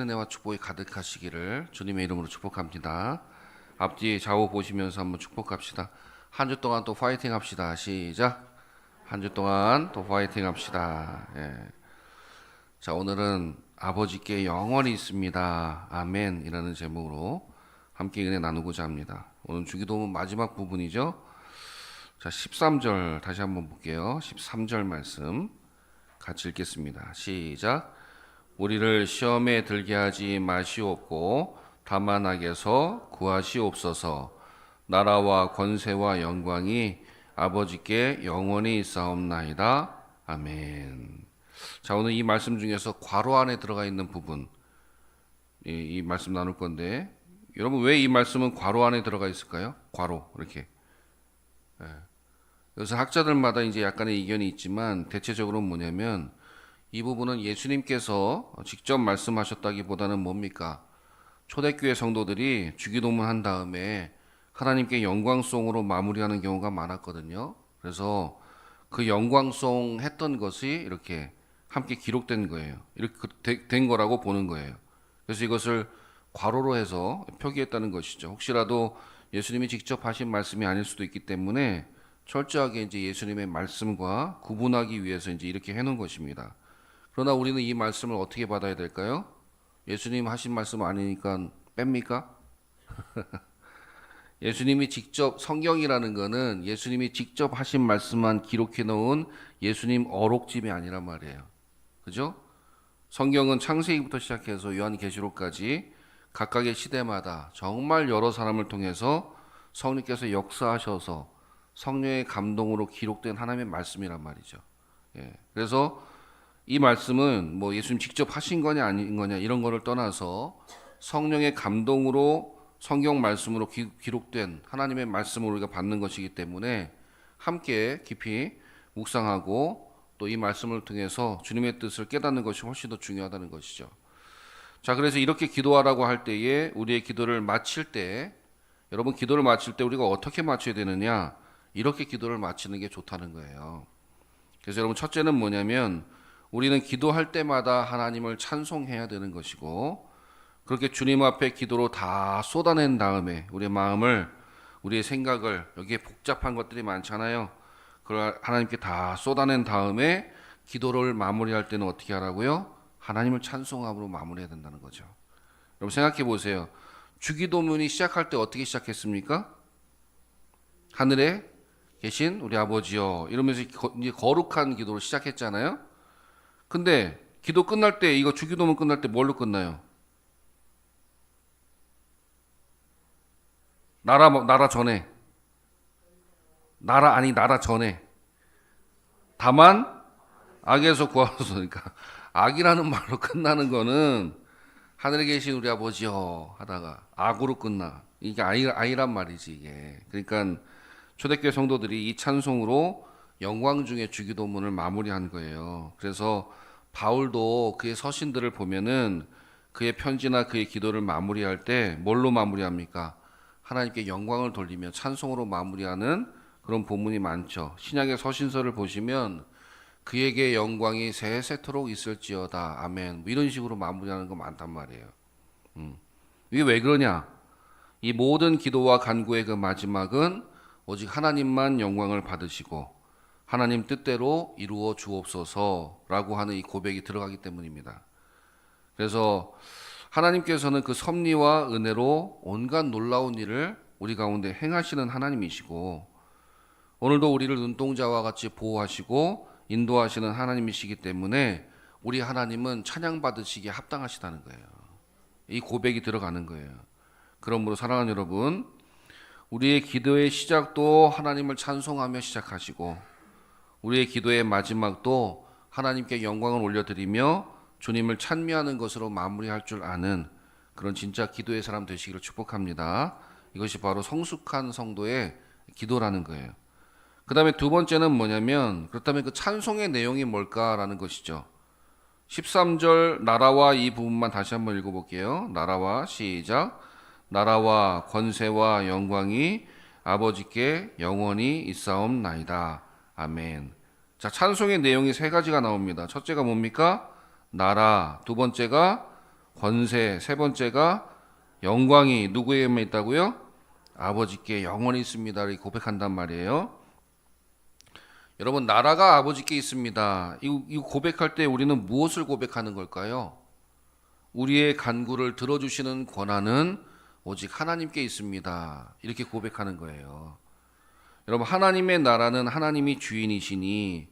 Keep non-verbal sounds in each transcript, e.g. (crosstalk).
은혜와 축복이 가득하시기를 주님의 이름으로 축복합니다. 앞뒤 좌우 보시면서 한번 축복합시다. 한 주 동안 또 파이팅 합시다. 시작. 한 주 동안 또 파이팅 합시다. 예. 자, 오늘은 아버지께 영원히 있습니다. 아멘. 이라는 제목으로 함께 은혜 나누고자 합니다. 오늘 주기도문 마지막 부분이죠. 자, 13절 다시 한번 볼게요. 13절 말씀 같이 읽겠습니다. 시작. 우리를 시험에 들게 하지 마시옵고 다만 악에서 구하시옵소서. 나라와 권세와 영광이 아버지께 영원히 있사옵나이다. 아멘. 자, 오늘 이 말씀 중에서 괄호 안에 들어가 있는 부분 이, 이 말씀 나눌 건데 여러분 왜 이 말씀은 괄호 안에 들어가 있을까요? 괄호 이렇게. 예. 그래서 학자들마다 이제 약간의 이견이 있지만 대체적으로 뭐냐면 이 부분은 예수님께서 직접 말씀하셨다기보다는 뭡니까? 초대교회 성도들이 주기도문 한 다음에 하나님께 영광송으로 마무리하는 경우가 많았거든요. 그래서 그 영광송 했던 것이 이렇게 함께 기록된 거예요. 이렇게 되- 된 거라고 보는 거예요. 그래서 이것을 괄호로 해서 표기했다는 것이죠. 혹시라도 예수님이 직접 하신 말씀이 아닐 수도 있기 때문에 철저하게 이제 예수님의 말씀과 구분하기 위해서 이제 이렇게 해놓은 것입니다. 그러나 우리는 이 말씀을 어떻게 받아야 될까요? 예수님 하신 말씀 아니니까 뺍니까? (laughs) 예수님이 직접 성경이라는 거는 예수님이 직접 하신 말씀만 기록해 놓은 예수님 어록집이 아니란 말이에요. 그죠? 성경은 창세기부터 시작해서 요한계시록까지 각각의 시대마다 정말 여러 사람을 통해서 성령께서 역사하셔서 성령의 감동으로 기록된 하나님의 말씀이란 말이죠. 예. 그래서 이 말씀은 뭐 예수님 직접 하신 거냐 아닌 거냐 이런 거를 떠나서 성령의 감동으로 성경 말씀으로 기, 기록된 하나님의 말씀을 우리가 받는 것이기 때문에 함께 깊이 묵상하고 또 이 말씀을 통해서 주님의 뜻을 깨닫는 것이 훨씬 더 중요하다는 것이죠. 자, 그래서 이렇게 기도하라고 할 때에 우리의 기도를 마칠 때 여러분 기도를 마칠 때 우리가 어떻게 마쳐야 되느냐? 이렇게 기도를 마치는 게 좋다는 거예요. 그래서 여러분 첫째는 뭐냐면 우리는 기도할 때마다 하나님을 찬송해야 되는 것이고 그렇게 주님 앞에 기도로 다 쏟아낸 다음에 우리의 마음을 우리의 생각을 여기에 복잡한 것들이 많잖아요. 그걸 하나님께 다 쏟아낸 다음에 기도를 마무리할 때는 어떻게 하라고요? 하나님을 찬송함으로 마무리해야 된다는 거죠. 여러분 생각해 보세요. 주기도문이 시작할 때 어떻게 시작했습니까? 하늘에 계신 우리 아버지요 이러면서 거룩한 기도로 시작했잖아요. 근데 기도 끝날 때 이거 주기도문 끝날 때 뭘로 끝나요? 나라 나라 전에 나라 아니 나라 전에 다만 악에서 구하소서니까 (laughs) 악이라는 말로 끝나는 거는 하늘에 계신 우리 아버지요 하다가 악으로 끝나 이게 아이 아이란 말이지 이게 그러니까 초대교회 성도들이 이 찬송으로 영광 중에 주기도문을 마무리한 거예요. 그래서 바울도 그의 서신들을 보면은 그의 편지나 그의 기도를 마무리할 때 뭘로 마무리합니까? 하나님께 영광을 돌리며 찬송으로 마무리하는 그런 본문이 많죠. 신약의 서신서를 보시면 그에게 영광이 세세토록 있을지어다. 아멘. 뭐 이런 식으로 마무리하는 거 많단 말이에요. 음. 이게 왜 그러냐? 이 모든 기도와 간구의 그 마지막은 오직 하나님만 영광을 받으시고 하나님 뜻대로 이루어 주옵소서라고 하는 이 고백이 들어가기 때문입니다. 그래서 하나님께서는 그 섭리와 은혜로 온갖 놀라운 일을 우리 가운데 행하시는 하나님이시고 오늘도 우리를 눈동자와 같이 보호하시고 인도하시는 하나님이시기 때문에 우리 하나님은 찬양 받으시기에 합당하시다는 거예요. 이 고백이 들어가는 거예요. 그러므로 사랑하는 여러분, 우리의 기도의 시작도 하나님을 찬송하며 시작하시고 우리의 기도의 마지막도 하나님께 영광을 올려드리며 주님을 찬미하는 것으로 마무리할 줄 아는 그런 진짜 기도의 사람 되시기를 축복합니다. 이것이 바로 성숙한 성도의 기도라는 거예요. 그 다음에 두 번째는 뭐냐면 그렇다면 그 찬송의 내용이 뭘까라는 것이죠. 13절 나라와 이 부분만 다시 한번 읽어볼게요. 나라와 시작. 나라와 권세와 영광이 아버지께 영원히 있사옵나이다. 아멘. 자, 찬송의 내용이 세 가지가 나옵니다. 첫째가 뭡니까? 나라. 두 번째가 권세, 세 번째가 영광이 누구에게만 있다고요? 아버지께 영원히 있습니다. 이렇게 고백한단 말이에요. 여러분 나라가 아버지께 있습니다. 이, 이 고백할 때 우리는 무엇을 고백하는 걸까요? 우리의 간구를 들어주시는 권한은 오직 하나님께 있습니다. 이렇게 고백하는 거예요. 여러분 하나님의 나라는 하나님이 주인이시니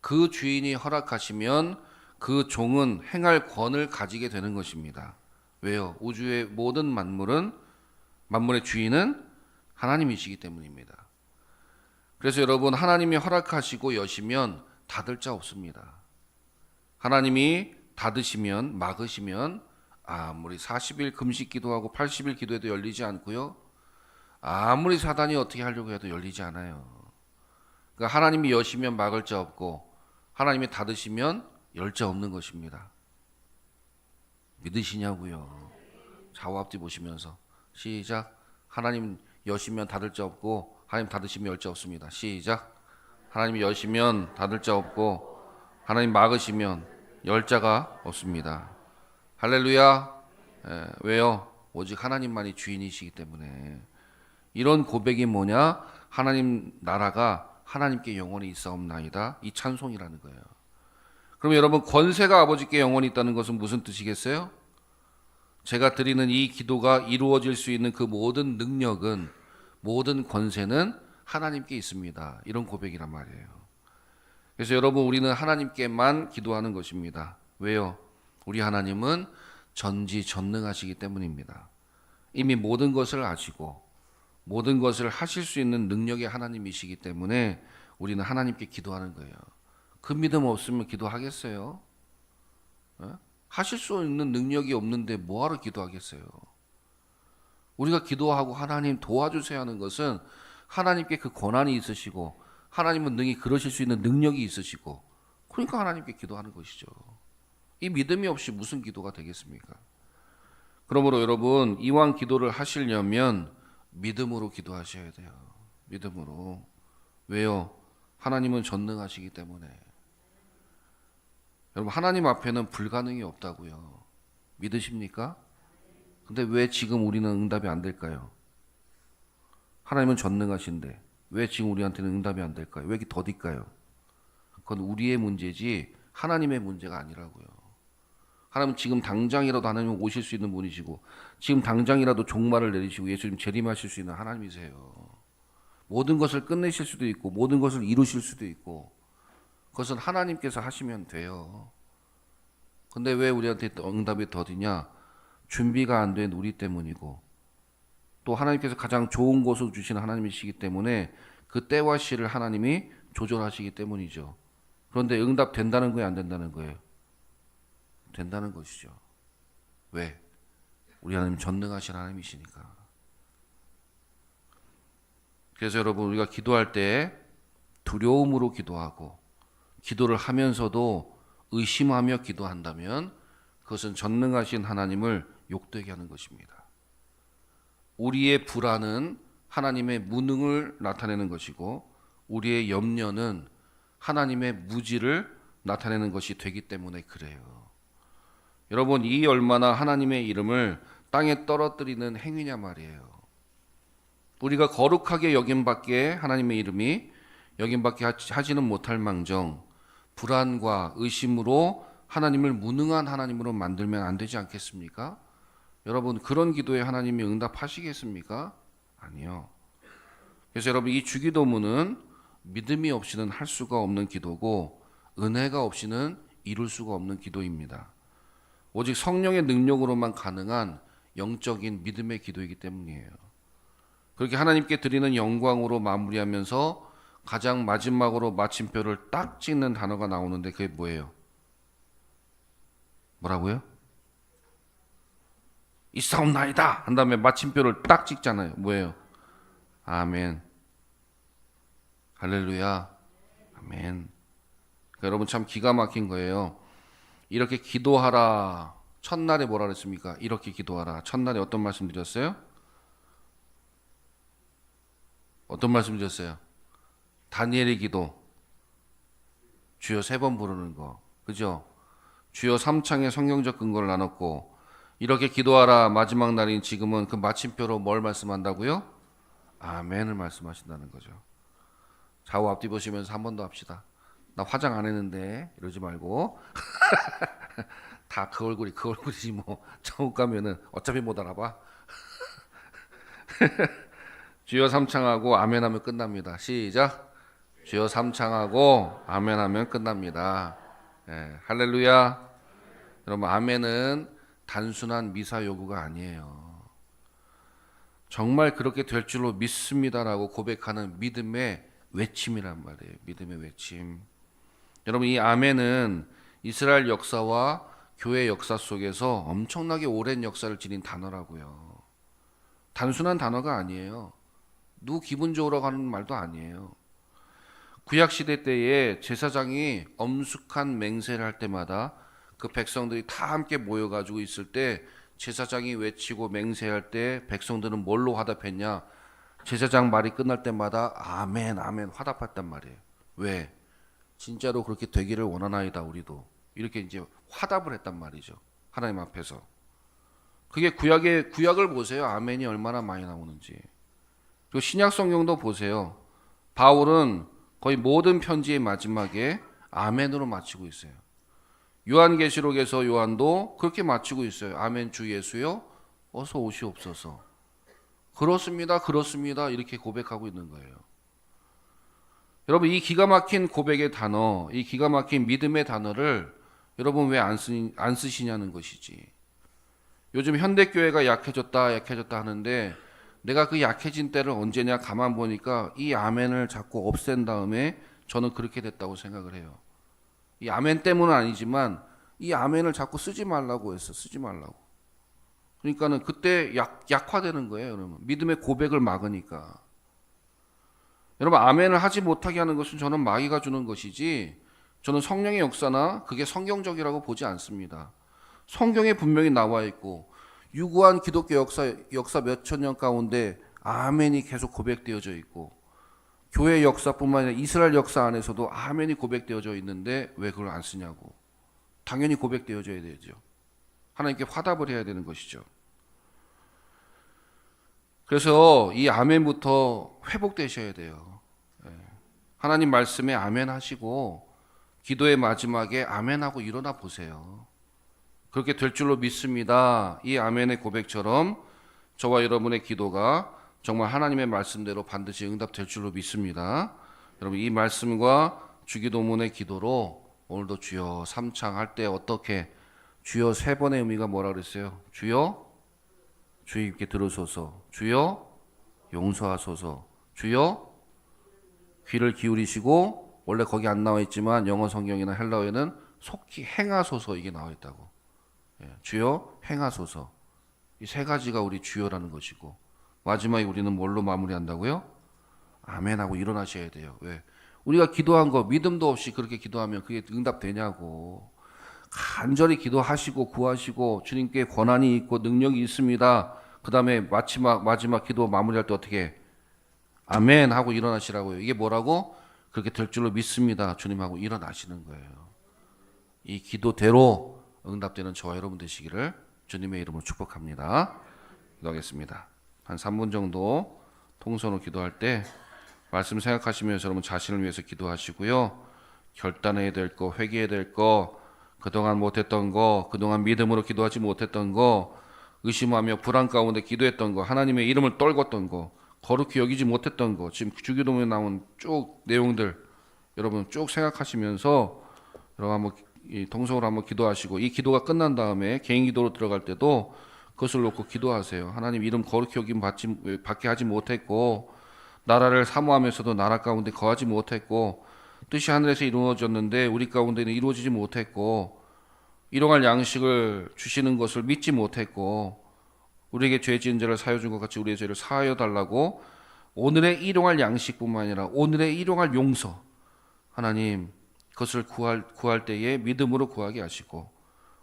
그 주인이 허락하시면 그 종은 행할 권을 가지게 되는 것입니다. 왜요? 우주의 모든 만물은 만물의 주인은 하나님이시기 때문입니다. 그래서 여러분 하나님이 허락하시고 여시면 닫을 자 없습니다. 하나님이 닫으시면 막으시면 아무리 40일 금식 기도하고 80일 기도해도 열리지 않고요. 아무리 사단이 어떻게 하려고 해도 열리지 않아요. 그러니까 하나님이 여시면 막을 자 없고 하나님이 닫으시면 열 자 없는 것입니다. 믿으시냐고요. 좌우 앞뒤 보시면서 시작. 하나님 여시면 닫을 자 없고 하나님 닫으시면 열 자 없습니다. 시작. 하나님이 여시면 닫을 자 없고 하나님 막으시면 열 자가 없습니다. 할렐루야. 예, 왜요? 오직 하나님만이 주인이시기 때문에 이런 고백이 뭐냐? 하나님 나라가 하나님께 영원히 있사옵나이다. 이 찬송이라는 거예요. 그럼 여러분 권세가 아버지께 영원히 있다는 것은 무슨 뜻이겠어요? 제가 드리는 이 기도가 이루어질 수 있는 그 모든 능력은 모든 권세는 하나님께 있습니다. 이런 고백이란 말이에요. 그래서 여러분 우리는 하나님께만 기도하는 것입니다. 왜요? 우리 하나님은 전지전능하시기 때문입니다. 이미 모든 것을 아시고 모든 것을 하실 수 있는 능력의 하나님이시기 때문에 우리는 하나님께 기도하는 거예요. 그 믿음 없으면 기도하겠어요? 어? 하실 수 있는 능력이 없는데 뭐하러 기도하겠어요? 우리가 기도하고 하나님 도와주세요 하는 것은 하나님께 그 권한이 있으시고 하나님은 능히 그러실 수 있는 능력이 있으시고 그러니까 하나님께 기도하는 것이죠. 이 믿음이 없이 무슨 기도가 되겠습니까? 그러므로 여러분 이왕 기도를 하시려면 믿음으로 기도하셔야 돼요. 믿음으로. 왜요? 하나님은 전능하시기 때문에. 여러분 하나님 앞에는 불가능이 없다고요. 믿으십니까? 근데 왜 지금 우리는 응답이 안 될까요? 하나님은 전능하신데 왜 지금 우리한테는 응답이 안 될까요? 왜 이렇게 더딜까요? 그건 우리의 문제지 하나님의 문제가 아니라고요. 하나님은 지금 당장이라도 하나님 오실 수 있는 분이시고 지금 당장이라도 종말을 내리시고 예수님 재림하실 수 있는 하나님이세요. 모든 것을 끝내실 수도 있고 모든 것을 이루실 수도 있고 그것은 하나님께서 하시면 돼요. 근데 왜 우리한테 응답이 더디냐? 준비가 안 된 우리 때문이고 또 하나님께서 가장 좋은 곳을 주시는 하나님이시기 때문에 그 때와 시를 하나님이 조절하시기 때문이죠. 그런데 응답 된다는 거예요, 안 된다는 거예요? 된다는 것이죠. 왜? 우리 하나님 전능하신 하나님이시니까. 그래서 여러분 우리가 기도할 때 두려움으로 기도하고 기도를 하면서도 의심하며 기도한다면 그것은 전능하신 하나님을 욕되게 하는 것입니다. 우리의 불안은 하나님의 무능을 나타내는 것이고 우리의 염려는 하나님의 무지를 나타내는 것이 되기 때문에 그래요. 여러분 이 얼마나 하나님의 이름을 땅에 떨어뜨리는 행위냐 말이에요. 우리가 거룩하게 여김밖에 하나님의 이름이 여김밖에 하지는 못할 망정 불안과 의심으로 하나님을 무능한 하나님으로 만들면 안 되지 않겠습니까? 여러분 그런 기도에 하나님이 응답하시겠습니까? 아니요. 그래서 여러분 이 주기도문은 믿음이 없이는 할 수가 없는 기도고 은혜가 없이는 이룰 수가 없는 기도입니다. 오직 성령의 능력으로만 가능한 영적인 믿음의 기도이기 때문이에요. 그렇게 하나님께 드리는 영광으로 마무리하면서 가장 마지막으로 마침표를 딱 찍는 단어가 나오는데 그게 뭐예요? 뭐라고요? 이사옵나이다 한 다음에 마침표를 딱 찍잖아요. 뭐예요? 아멘. 할렐루야. 아멘. 그러니까 여러분 참 기가 막힌 거예요. 이렇게 기도하라. 첫날에 뭐라 그랬습니까? 이렇게 기도하라. 첫날에 어떤 말씀 드렸어요? 어떤 말씀 드렸어요? 다니엘의 기도. 주여 세 번 부르는 거. 그죠? 주여 삼창의 성경적 근거를 나눴고 이렇게 기도하라 마지막 날인 지금은 그 마침표로 뭘 말씀한다고요? 아멘을 말씀하신다는 거죠. 좌우 앞뒤 보시면서 한 번 더 합시다. 나 화장 안 했는데 이러지 말고 (laughs) 다 그 얼굴이 그 얼굴이지 뭐 (laughs) 처음 가면은 어차피 못 알아봐. (laughs) 주여 삼창하고 아멘하면 끝납니다. 시작. 주여 삼창하고 아멘하면 끝납니다. 예, 할렐루야. 여러분 아멘은 단순한 미사 요구가 아니에요. 정말 그렇게 될 줄로 믿습니다라고 고백하는 믿음의 외침이란 말이에요. 믿음의 외침. 여러분 이 아멘은 이스라엘 역사와 교회 역사 속에서 엄청나게 오랜 역사를 지닌 단어라고요. 단순한 단어가 아니에요. 누 기분 좋으라고 하는 말도 아니에요. 구약 시대 때에 제사장이 엄숙한 맹세를 할 때마다 그 백성들이 다 함께 모여 가지고 있을 때 제사장이 외치고 맹세할 때 백성들은 뭘로 화답했냐? 제사장 말이 끝날 때마다 아멘 아멘 화답했단 말이에요. 왜? 진짜로 그렇게 되기를 원하나이다 우리도 이렇게 이제 화답을 했단 말이죠. 하나님 앞에서. 그게 구약의 구약을 보세요. 아멘이 얼마나 많이 나오는지. 그리고 신약 성경도 보세요. 바울은 거의 모든 편지의 마지막에 아멘으로 마치고 있어요. 요한계시록에서 요한도 그렇게 마치고 있어요. 아멘 주 예수여 어서 오시옵소서. 그렇습니다. 그렇습니다. 이렇게 고백하고 있는 거예요. 여러분 이 기가 막힌 고백의 단어, 이 기가 막힌 믿음의 단어를 여러분 왜 안 쓰, 안 쓰시냐는 것이지. 요즘 현대 교회가 약해졌다, 약해졌다 하는데 내가 그 약해진 때를 언제냐 가만 보니까 이 아멘을 자꾸 없앤 다음에 저는 그렇게 됐다고 생각을 해요. 이 아멘 때문은 아니지만 이 아멘을 자꾸 쓰지 말라고 했어. 쓰지 말라고. 그러니까는 그때 약, 약화되는 거예요, 여러분. 믿음의 고백을 막으니까. 여러분, 아멘을 하지 못하게 하는 것은 저는 마귀가 주는 것이지, 저는 성령의 역사나 그게 성경적이라고 보지 않습니다. 성경에 분명히 나와 있고, 유구한 기독교 역사, 역사 몇 천 년 가운데 아멘이 계속 고백되어져 있고, 교회 역사뿐만 아니라 이스라엘 역사 안에서도 아멘이 고백되어져 있는데 왜 그걸 안 쓰냐고. 당연히 고백되어져야 되죠. 하나님께 화답을 해야 되는 것이죠. 그래서 이 아멘부터 회복되셔야 돼요. 예. 하나님 말씀에 아멘 하시고 기도의 마지막에 아멘 하고 일어나 보세요. 그렇게 될 줄로 믿습니다. 이 아멘의 고백처럼 저와 여러분의 기도가 정말 하나님의 말씀대로 반드시 응답될 줄로 믿습니다. 여러분 이 말씀과 주기도문의 기도로 오늘도 주여 삼창 할 때 어떻게 주여 세 번의 의미가 뭐라 그랬어요? 주여 주님께 들으소서. 주여 용서하소서. 주여 귀를 기울이시고 원래 거기 안 나와 있지만 영어 성경이나 헬라어에는 속히 행하소서 이게 나와 있다고. 예, 주여 행하소서. 이 세 가지가 우리 주여라는 것이고 마지막에 우리는 뭘로 마무리한다고요? 아멘하고 일어나셔야 돼요. 왜? 우리가 기도한 거 믿음도 없이 그렇게 기도하면 그게 응답되냐고. 간절히 기도하시고 구하시고 주님께 권한이 있고 능력이 있습니다. 그 다음에 마지막 마지막 기도 마무리할 때 어떻게 아멘 하고 일어나시라고요. 이게 뭐라고? 그렇게 될 줄로 믿습니다. 주님하고 일어나시는 거예요. 이 기도대로 응답되는 저와 여러분 되시기를 주님의 이름으로 축복합니다. 기도하겠습니다. 한 3분 정도 통선으로 기도할 때 말씀 생각하시면서 여러분 자신을 위해서 기도하시고요. 결단해야 될 거, 회개해야 될 거, 그동안 못했던 거, 그동안 믿음으로 기도하지 못했던 거, 의심하며 불안 가운데 기도했던 거, 하나님의 이름을 떨궜던 거, 거룩히 여기지 못했던 거, 지금 주기도문에 나온 쭉 내용들 여러분 쭉 생각하시면서 여러분 한번 이 동성으로 한번 기도하시고 이 기도가 끝난 다음에 개인 기도로 들어갈 때도 그것을 놓고 기도하세요. 하나님 이름 거룩히 여김 받지 받게 하지 못했고 나라를 사모하면서도 나라 가운데 거하지 못했고 뜻이 하늘에서 이루어졌는데 우리 가운데는 이루어지지 못했고 일용할 양식을 주시는 것을 믿지 못했고 우리에게 죄 지은 자를 사여 준 것 같이 우리의 죄를 사하여 달라고 오늘의 일용할 양식뿐만 아니라 오늘의 일용할 용서 하나님 그것을 구할 구할 때에 믿음으로 구하게 하시고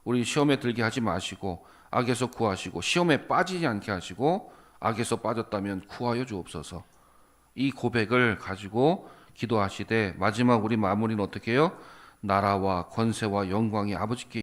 우리 시험에 들게 하지 마시고 악에서 구하시고 시험에 빠지지 않게 하시고 악에서 빠졌다면 구하여 주옵소서. 이 고백을 가지고 기도하시되 마지막 우리 마무리는 어떻게 해요? 나라와 권세와 영광이 아버지께